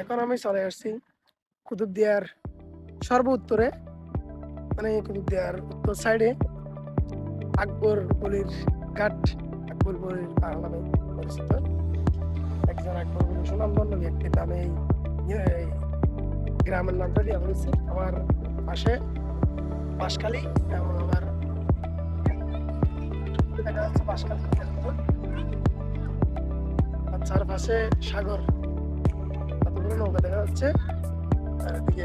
এখন আমি চলে আসছি কুতুবদিয়ার সর্ব উত্তরে মানে কুতুবদিয়ার উত্তর সাইডে আকবর বলির ঘাট, আকবর বলির নামে পরিচিত। একজন আকবর বলি সুনামধন্য ব্যক্তির নামে এই গ্রামের নামটা দেওয়া হয়েছে। আমার পাশে বাঁশখালী এবং আমার দেখা যাচ্ছে বাঁশখালী। চারপাশে সাগর। কতগুলো নৌকা দেখা যাচ্ছে। আর এদিকে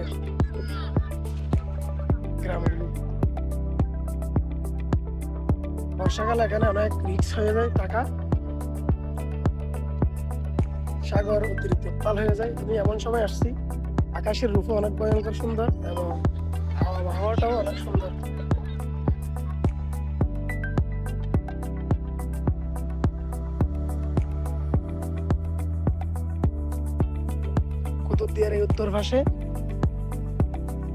গ্রামগুলো বর্ষাকালে এখানে অনেক রিক্স হয়ে যায় টাকা সাগর অতিরিক্ত উত্তাল হয়ে যায়। আমি এমন সময় আসছি। আকাশের রূপও অনেক ভয়ঙ্কর সুন্দর এবং কুতুবদিয়ার এই উত্তর পাশে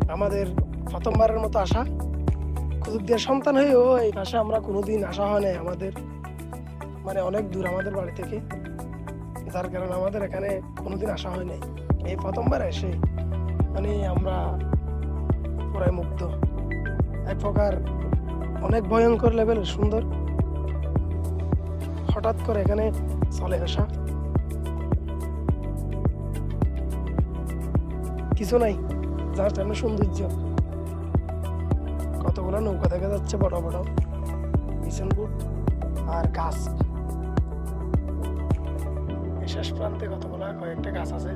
আমাদের প্রথমবারের মতো আসা কুতুবদিয়ার সন্তান হয়েও এই পাশে আমরা কোনোদিন আসা হয় নাই আমাদের। মানে অনেক দূর আমাদের বাড়ি থেকে। যার কারণে আমাদের এখানে কোনোদিন আসা হয় নাই। এই প্রথমবার এসে মানে আমরা পুরাই মুগ্ধ। এক প্রকার অনেক ভয়ঙ্কর লেভেলের সুন্দর। হঠাৎ করে এখানে চলে আসা। কিছু নাই, জাস্ট এমন সৌন্দর্য। কতগুলো নৌকা দেখা যাচ্ছে বড় বড় কিষেনপুর আর গাছ। শেষ প্রান্তে কতগুলো, কয়েকটা গাছ আছে।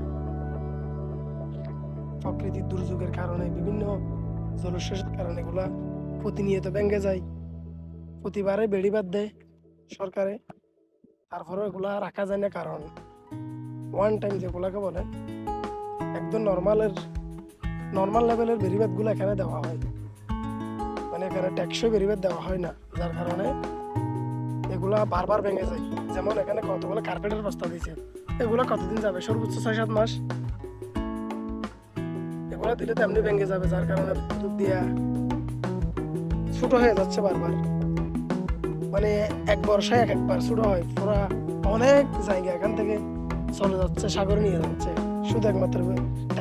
প্রকৃতির দুর্যোগের কারণে বিভিন্ন জলস্রোতের কারণে এগুলা প্রতিনিয়ত ভেঙে যায়। প্রতিবারে বেড়িবাদ দেয় সরকারে। তারপরে এগুলা রাখা যায় না, কারণ ওয়ান টাইম যেগুলাকে বলে একদম নর্মালের, নর্মাল লেভেলের বেরিবাদগুলো এখানে দেওয়া হয়। মানে এখানে টেকসই বেরিবাদ দেওয়া হয় না, যার কারণে এগুলা বারবার ভেঙে যায়। যেমন এখানে কতগুলো কার্পেটের বস্তা দিয়েছে, এগুলো কতদিন যাবে? সর্বোচ্চ ছয় সাত মাস। এগুলো দিলে তেমনি ভেঙে যাবে, যার কারণে দুধ দিয়া ছোট হয়ে যাচ্ছে বারবার। মানে এক বর্ষায় এক একবার ছোট হয়, পুরা অনেক জায়গা এখান থেকে চলে যাচ্ছে, সাগরে নিয়ে যাচ্ছে। শুধু একমাত্র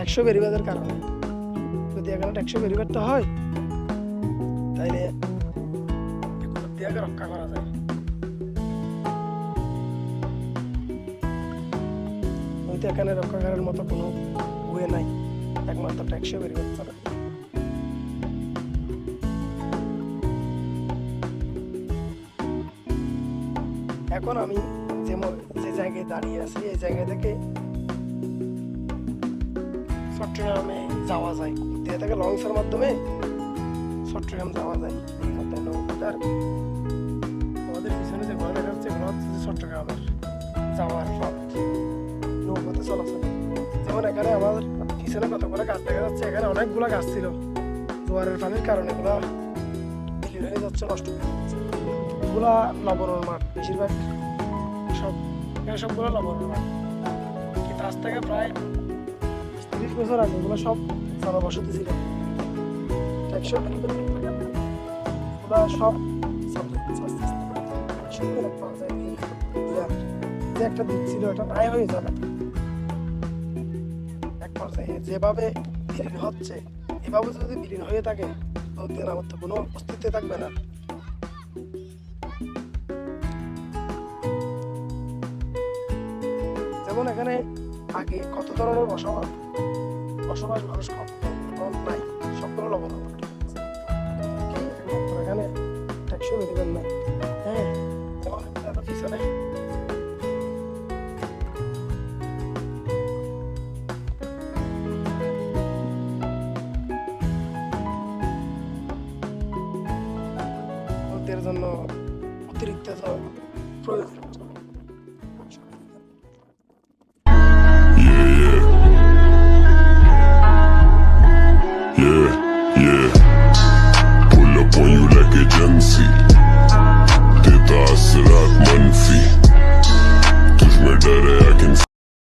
একশো বেরিবাদের কারণে। যদি এখানে একশো বেরিবাদটা হয়, তাইলে রক্ষা করা যায়। হয়তো এখানে রক্ষা করার মতো কোনো ওয়ে নাই, একমাত্র ট্যাক্সি বেরিবাদ ছাড়া। এখন আমি যেমন যে জায়গায় দাঁড়িয়ে আছি, এই জায়গা থেকে চট্টগ্রামে যাওয়া যায়। দিয়ে থেকে লঞ্চের মাধ্যমে চট্টগ্রাম যাওয়া যায়। আমাদের পিছনে যে ঘর দেখা যাচ্ছে এগুলো হচ্ছে চট্টগ্রামের যাওয়ার পথ। চলাচল। যেমন এখানে আমাদের পিছনে কতগুলো গাছ দেখা যাচ্ছে, এখানে অনেকগুলো গাছ ছিল। জোয়ারের পানির কারণে এগুলো হয়ে যাচ্ছে, নষ্ট হয়ে যাচ্ছে। এগুলা লবণের মাঠ বেশিরভাগ। সব এখানে সবগুলো লবণের মাঠ। কিন্তু আজ থেকে প্রায় তিরিশ বছর আগে এগুলো সব জনবসতি ছিল। একশো সব। যে একটা দিক ছিল, এটা নাই হয়ে যাবে। এক পর্যায়ে যেভাবে বিলীন হচ্ছে, এভাবে যদি বিলীন হয়ে থাকে, তো আমার তো কোনো অস্তিত্ব থাকবে না। যেমন এখানে আগে কত ধরনের বসবাস বসবাস মানুষ করত এখন নাই সবগুলো লবণ এখানে ট্যাক্সি বেরিবেন নাই। হ্যাঁ পিছনে জন্য অতিরিক্ত প্রয়োজন।